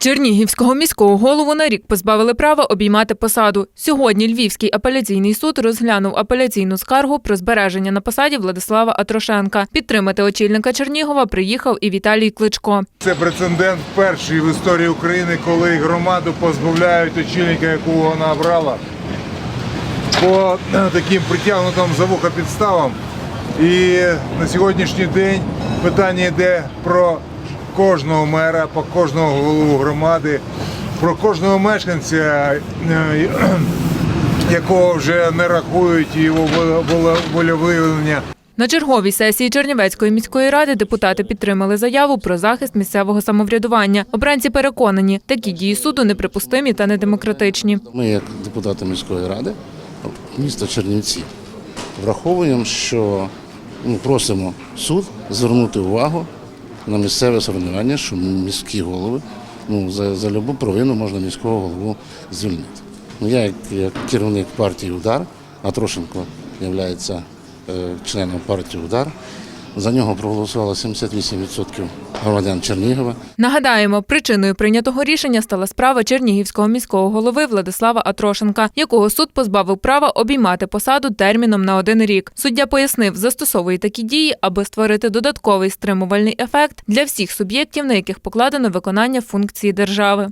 Чернігівського міського голову на рік позбавили права обіймати посаду. Сьогодні Львівський апеляційний суд розглянув апеляційну скаргу про збереження на посаді Владислава Атрошенка. Підтримати очільника Чернігова приїхав і Віталій Кличко. Це прецедент перший в історії України, коли громаду позбавляють очільника, якого вона обрала, по е, таким притягнутим за вуха підставам. І на сьогоднішній день питання йде про кожного мера, про кожного голову громади, про кожного мешканця, е, якого вже не рахують його воле- волевиявлення. На черговій сесії Чернівецької міської ради депутати підтримали заяву про захист місцевого самоврядування. Обранці переконані, такі дії суду неприпустимі та недемократичні. Ми, як депутати міської ради, міста Чернівці, враховуємо, що ну, просимо суд звернути увагу на місцеве самоврядування, що міські голови ну, за, за любу провину можна міського голову звільнити. Ну, я, як, як керівник партії Удар, а Трошенко є членом партії Удар. За нього проголосувало 78% громадян Чернігова. Нагадаємо, причиною прийнятого рішення стала справа Чернігівського міського голови Владислава Атрошенка, якого суд позбавив права обіймати посаду терміном на один рік. Суддя пояснив, застосовує такі дії, аби створити додатковий стримувальний ефект для всіх суб'єктів, на яких покладено виконання функції держави.